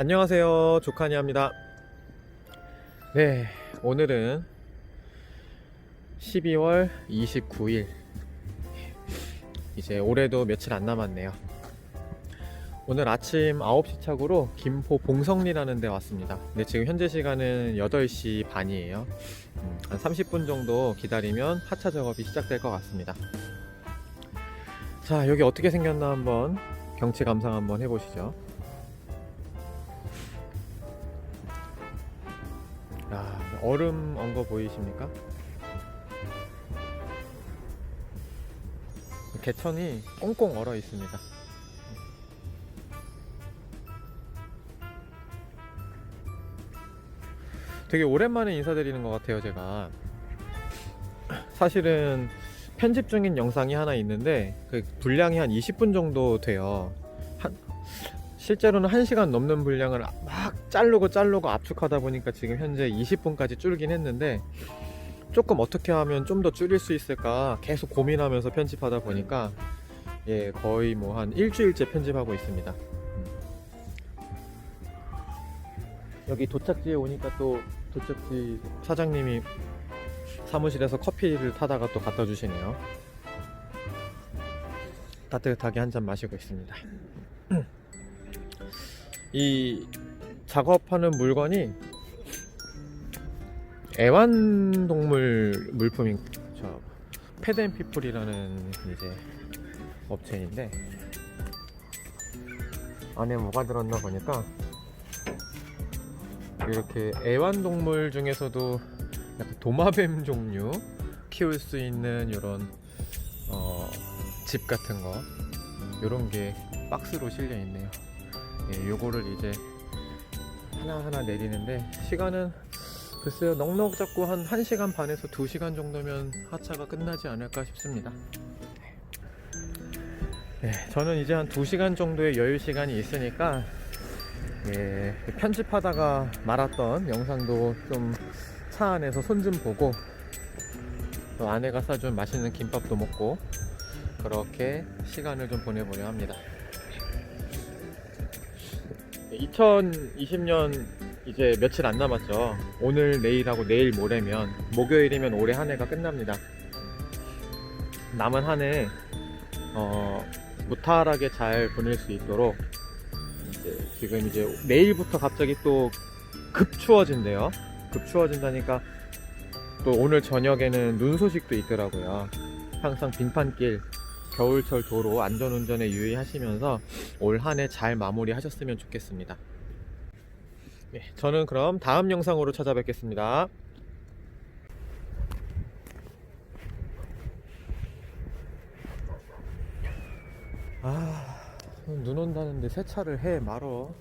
안녕하세요. 조카니아입니다. 네 오늘은 12월 29일. 이제 올해도 며칠 안 남았네요. 오늘 아침 9시 착으로 김포 봉성리라는 데 왔습니다. 네, 지금 현재 시간은 8시 반이에요. 음, 한 30분 정도 기다리면 하차 작업이 시작될 것 같습니다. 자 여기 어떻게 생겼나 한번 경치 감상 한번 해보시죠 얼음 엉거 보이십니까? 개천이 꽁꽁 얼어 있습니다. 되게 오랜만에 인사드리는 것 같아요, 제가. 사실은 편집 중인 영상이 하나 있는데 그 분량이 한 20분 정도 돼요. 한, 실제로는 1시간 넘는 분량을 막 자르고 자르고 압축하다 보니까 지금 현재 20분까지 줄긴 했는데 조금 어떻게 하면 좀 더 줄일 수 있을까 계속 고민하면서 편집하다 보니까 예 거의 뭐 한 일주일째 편집하고 있습니다. 음. 여기 도착지에 오니까 또 도착지 사장님이 사무실에서 커피를 타다가 또 갖다 주시네요. 따뜻하게 한 잔 마시고 있습니다. 이 작업하는 물건이 애완동물 물품인 저 패드앤피플이라는 이제 업체인데 안에 뭐가 들었나 보니까 이렇게 애완동물 중에서도 약간 도마뱀 종류 키울 수 있는 이런 어, 집 같은 거 이런 게 박스로 실려 있네요. 예, 요거를 이제 하나하나 내리는데 시간은 글쎄요 넉넉 잡고 한 1시간 반에서 2시간 정도면 하차가 끝나지 않을까 싶습니다. 네, 저는 이제 한 2시간 정도의 여유 시간이 있으니까 예, 편집하다가 말았던 영상도 좀 차 안에서 손 좀 보고 또 아내가 사준 맛있는 김밥도 먹고 그렇게 시간을 좀 보내보려 합니다 2020년 이제 며칠 안 남았죠. 오늘 내일하고 내일 모레면 목요일이면 올해 한 해가 끝납니다. 남은 한 해 어, 무탈하게 잘 보낼 수 있도록 이제 지금 이제 내일부터 갑자기 또 급 추워진대요. 급 추워진다니까 또 오늘 저녁에는 눈 소식도 있더라고요. 항상 빙판길 겨울철 도로 안전운전에 유의하시면서 올 한 해 잘 마무리하셨으면 좋겠습니다. 네, 저는 그럼 다음 영상으로 찾아뵙겠습니다. 아, 눈 온다는데 세차를 해 말어.